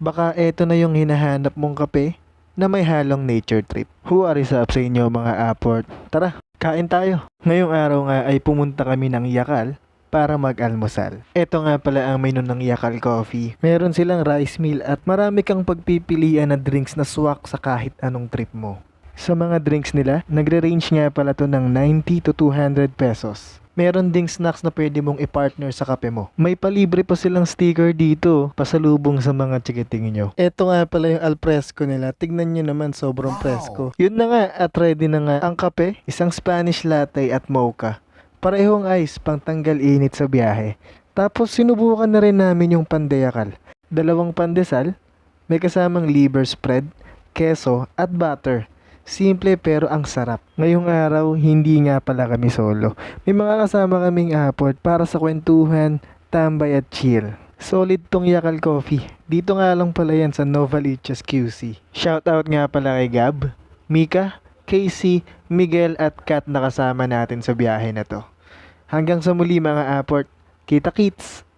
Baka eto na yung hinahanap mong kape na may halong nature trip. Who are up sa inyo mga aport? Tara, kain tayo. Ngayong araw nga ay pumunta kami ng Yakal para mag-almusal. Ito nga pala ang menu ng Yakal Coffee. Meron silang rice meal at marami kang pagpipilian na drinks na swak sa kahit anong trip mo. Sa mga drinks nila, nagre-range nga pala to ng 90 to 200 pesos. Meron ding snacks na pwede mong i-partner sa kape mo. May palibre pa silang sticker dito, pasalubong sa mga chikiting nyo. Ito nga pala yung alfresco nila. Tignan nyo naman, sobrang presko. Yun na nga, at ready na nga ang kape, isang Spanish latte at mocha. Parehong ice, pang tanggal init sa biyahe. Tapos sinubukan na rin namin yung pandeyakal. Dalawang pandesal, may kasamang liver spread, keso at butter. Simple pero ang sarap. Ngayong araw, hindi nga pala kami solo. May mga kasama kaming aport para sa kwentuhan, tambay at chill. Solid tong Yakal Coffee. Dito nga lang pala yan sa Novaliches QC. Shoutout nga pala kay Gab, Mika, Casey, Miguel at Kat na kasama natin sa biyahe na to. Hanggang sa muli mga aport. Kita kits!